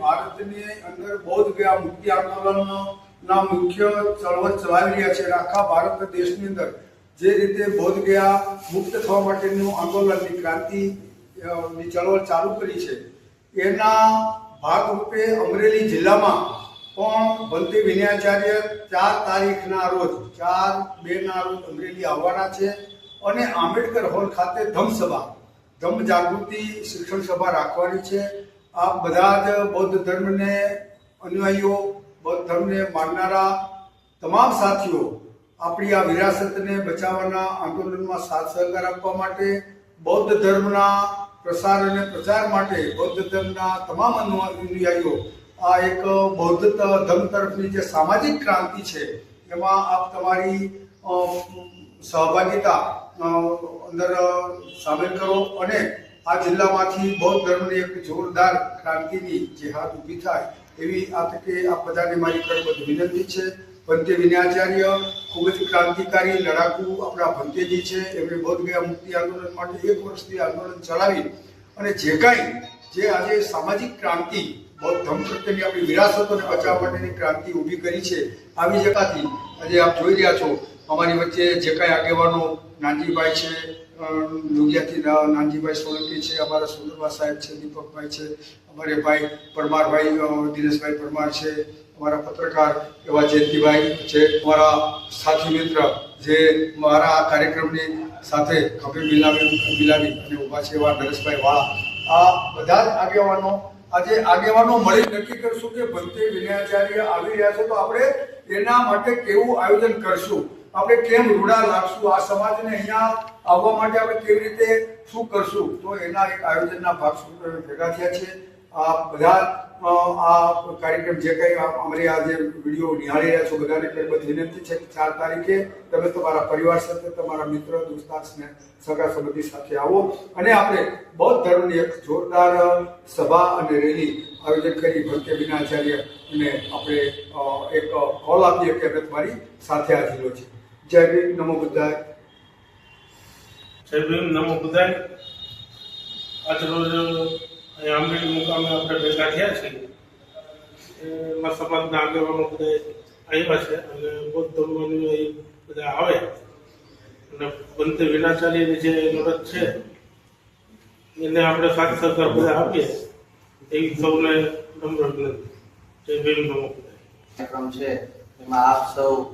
ભારતની અંદર બૌદ્ધ મુક્તિ આંદોલનના મુખ્ય ચળવળ ચલાવી રહ્યા છે આખા ભારત દેશની અંદર. જે રીતે બૌદ્ધ મુક્ત થવા માટેનું આંદોલનની ક્રાંતિ ચળવળ ચાલુ કરી છે. એના ભાગરૂપે અમરેલી જિલ્લામાં પણ ભંતે વિનયાચાર્ય ચાર તારીખના રોજ, ચાર બે ના રોજ અમરેલી આવવાના છે અને આંબેડકર હોલ ખાતે ધમસભા ધમ જાગૃતિ શિક્ષણ સભા રાખવાની છે. આ બધા જ બૌદ્ધ ધર્મને અનુયાયીઓ, બૌદ્ધ ધર્મને માનનારા તમામ સાથીઓ, આપણી આ વિરાસતને બચાવવાના આંદોલનમાં સાથ સહકાર આપવા માટે, બૌદ્ધ ધર્મના પ્રસાર અને પ્રચાર માટે બૌદ્ધ ધર્મના તમામ અનુ- અનુયાયીઓ, આ એક બૌદ્ધ ધર્મ તરફની જે સામાજિક ક્રાંતિ છે, એમાં આપ તમારી સહભાગિતા અંદર સામેલ કરો અને આ જિલ્લામાંથી બૌદ્ધ ધર્મની એક જોરદાર ક્રાંતિની જેહાદ ઊભી થાય એવી આ તકે આ બધાને મારી કરબદ્ધ વિનંતી છે. ભંતે વિનાચાર્ય ખૂબ જ ક્રાંતિકારી લડાકુ આપણા ભંતેજી છે. એમણે બૌદ્ધ ગયા મુક્તિ આંદોલન માટે એક વર્ષથી આંદોલન ચલાવી અને જે કાંઈ જે આજે સામાજિક ક્રાંતિ, બૌદ્ધ ધર્મ પ્રત્યેની આપણી વિરાસતોને બચાવવા માટેની ક્રાંતિ ઊભી કરી છે, આવી જગાથી આજે આપ જોઈ રહ્યા છો. અમારી વચ્ચે જે કાંઈ આગેવાનો નાનજીભાઈ છે ના- નાનજીભાઈ સોલંકી છે, અમારા સુંદરબા સાહેબ છે, દીપકભાઈ છે, અમારે ભાઈ પરમારભાઈ દિનેશભાઈ પરમાર છે, અમારા પત્રકાર એવા જયંતિભાઈ છે, અમારા સાથી મિત્ર જે મારા આ કાર્યક્રમની સાથે ખભે મિલાવી મિલાવી અને ઊભા છે એવા નરેશભાઈ વાળા. આ બધા જ આગેવાનો, આજે આગેવાનો મળી નક્કી કરશું કે ભંતે વિનયાચાર્ય આવી રહ્યા છે, તો આપણે એના માટે કેવું આયોજન કરશું? આપણે કેમ રૂડા લાગશું? આ સમાજને અહીંયા આવવા માટે આપણે કેવી રીતે શું કરશું? તો એના એક આયોજનના ભાગ સ્વરૂપે ભેગા થયા છે આ બધા આ કાર્યક્રમ જે કંઈ અમારી આ જે વીડિયો નિહાળી રહ્યા છો, બધાને બધી વિનંતી છે કે ચાર તારીખે તમે તમારા પરિવાર સાથે, તમારા મિત્ર, દોસ્તાર સગા સંબંધી સાથે આવો અને આપણે બૌદ્ધ ધર્મની એક જોરદાર સભા અને રેલી આયોજન કરી ભક્તિ વિનાચાર્ય અને આપણે એક કોલ આપીએ કે અમે તમારી સાથે આ છીએ. જય ભીમ નમો બુદ્ધાય. જય ભીમ નમો બુદ્ધાય. આજ રોજ આંબેડી મુકામે આપણે ભેગા થયા છીએ. એમાં સમાજના આગેવાનો બધા આવ્યા છે અને બૌદ્ધ ધર્મની એ બધા આવે. અને બંતે વિનાચાર્યની જે લડત છે એને આપણે સાથ સહકાર બધા આપીએ. એવી સૌને નમ્ર વિનંતી. જય ભીમ નમો બુદ્ધાય. કાર્યક્રમ છે. એમાં આપ સૌ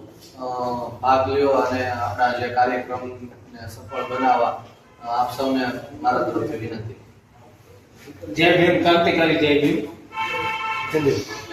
ભાગ લ્યો અને આપણા જે કાર્યક્રમને સફળ બનાવવા આપ સૌને મારા તરફથી વિનંતી. જય ભીમ ક્રાંતિકારી જય ભીમ. જય ભીમ.